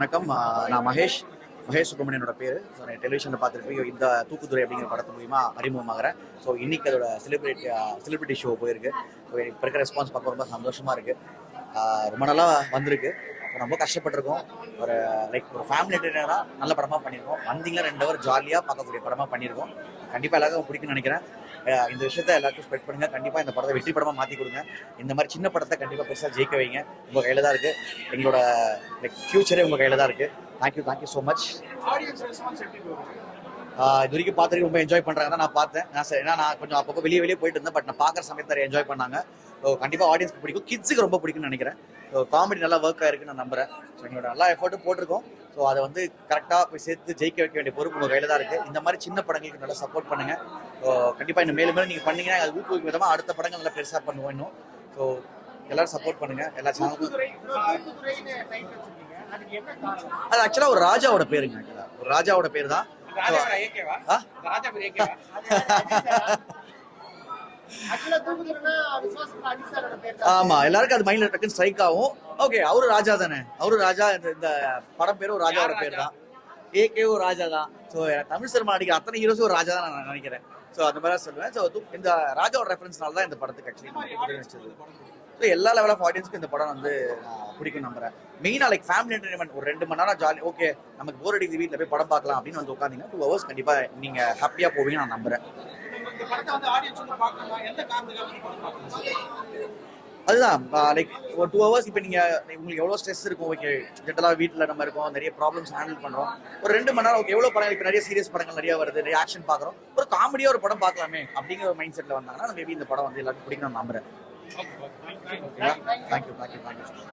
வணக்கம். நான் மகேஷ். மகேஷ் சுப்ரமணியனோட பேர். ஸோ நான் டெலிவிஷனில் பார்த்துருப்பீங்க இந்த தூக்குத்துறை அப்படிங்கிற படத்து மூலிமா அறிமுகமாகிறேன். ஸோ இன்னைக்கு அதோட செலிபிரிட்டி செலிபிரிட்டி ஷோ போயிருக்கு. ஸோ இப்போ இருக்கிற ரெஸ்பான்ஸ் பார்க்க ரொம்ப சந்தோஷமாக இருக்குது ரொம்ப நல்லா வந்திருக்கு. ரொம்ப கஷ்டப்பட்டிருக்கோம். ஒரு லைக் ஒரு ஃபேமிலி என்டர்டைனராக நல்ல படமாக பண்ணியிருக்கோம் வந்தீங்கன்னா ரெண்டு ஹவர் ஜாலியாக பார்க்கக்கூடிய படமாக பண்ணியிருக்கோம் கண்டிப்பாக எல்லாருக்கும் பிடிக்கும்னு நினைக்கிறேன். இந்த விஷயத்த எல்லாருக்கும் ஸ்ப்ரெட் பண்ணுங்க. கண்டிப்பாக இந்த படத்தை வெற்றி படமாக மாற்றி கொடுங்க. இந்த மாதிரி சின்ன படத்தை கண்டிப்பாக பெருசாக ஜெயிக்க வைங்க. உங்கள் கையில் தான் இருக்குது எங்களோட லைக் ஃபியூச்சரே உங்கள் கையில் தான் இருக்குது தேங்க்யூ தேங்க்யூ ஸோ மச் இருக்கு? இது வரைக்கும் பார்த்துட்டு ரொம்ப என்ஜாய் பண்ணுறாங்க நான் பார்த்தேன். நான் சரி ஏன்னா நான் கொஞ்சம் அப்பப்போ வெளியே வெளியே போயிட்டு இருந்தேன் பட் நான் பார்க்குற சமயத்தில் என்ஜாய் பண்ணாங்க. ஸோ கண்டிப்பாக ஆடியன்ஸ்க்கு பிடிக்கும். கிட்ஸுக்கு ரொம்ப பிடிக்கும்னு நினைக்கிறேன். ஸோ காமெடி நல்லா ஒர்க் ஆயிருக்குன்னு நான் நம்புறேன். ஸோ எங்களோட நல்லா எஃபர்ட்டும் போட்டிருக்கோம். ஸோ அதை வந்து கரெக்டாக போய் சேர்த்து ஜெயிக்க வைக்க வேண்டிய பொறுப்பு உங்கள் கையில் தான் இருக்குது இந்த மாதிரி சின்ன படங்களுக்கு நல்லா சப்போர்ட் பண்ணுங்க. ஸோ கண்டிப்பாக இன்னும் மேலும் மேலும் நீங்கள் பண்ணீங்கன்னா அது ஊக்குவிக்கும் விதமாக அடுத்த படங்கள் நல்லா பெருசாக பண்ணுவோம் இன்னும். ஸோ எல்லாரும் சப்போர்ட் பண்ணுங்க. எல்லா சேனலுக்கும்? அது ஆக்சுவலாக ஒரு ராஜாவோட பேருங்க. ஒரு ராஜாவோட பேர் தான் ஆமா எல்லாருக்கும் அது மைண்ட்ல டக்குன்னு ஸ்ட்ரைக் ஆகும். ஓகே அவரு ராஜா தானே. அவரு ராஜா இந்த படம் பேரும் ஒரு ராஜாவோட பேர்? தான் ஏகே ஒரு ராஜா தான். ஸோ தமிழ் சினிமா நடிக்கிற அத்தனை ஹீரோஸும் ஒரு ராஜா தான் நான் நினைக்கிறேன். ஸோ அந்த மாதிரி தான் சொல்லுவேன் ஸோ இந்த ராஜாவோட ரெஃபரன்ஸ்னால தான் இந்த படத்துக்கு ஆக்சுவலி. ஸோ எல்லா லெவல் ஆஃப் ஆடியன்ஸ்க்கு இந்த படம் வந்து பிடிக்கும் நம்புறேன். மெயினாக லைக் ஃபேமிலி என்டர்டைன்மெண்ட் ஒரு ரெண்டு மணி நேரம் ஜாலி ஓகே நமக்கு போர் அடிக்குது வீட்டில் போய் படம் பார்க்கலாம் அப்படின்னு வந்து உட்காந்தீங்கன்னா டூ ஹவர்ஸ் கண்டிப்பாக நீங்கள் ஹாப்பியாக போவீங்கன்னு நான் நம்புறேன். அதுதான். லைக் ஒரு டூ ஹவர்ஸ் இப்போ நீங்கள் உங்களுக்கு எவ்வளோ ஸ்ட்ரெஸ் இருக்கும்? ஓகே ஜென்ரலாக வீட்டில் நம்ம இருக்கோம் நிறைய ப்ராப்ளம்ஸ் ஹேண்டில் பண்ணுறோம் ஒரு ரெண்டு மணி நேரம் ஓகே எவ்வளோ படம் இப்போ நிறைய சீரியஸ் படங்கள் நிறைய வருது நிறைய ஆக்ஷன் பார்க்குறோம். ஒரு காமெடியாக ஒரு படம் பார்க்கலாமே அப்படிங்கிற ஒரு மைண்ட் செட்டில் வந்தாங்கன்னா மேபி இந்த படம் வந்து எல்லாருக்கும் பிடிக்கும் நான் நம்புறேன். ஓகேங்களா தேங்க்யூ தேங்க்யூ தேங்க்யூ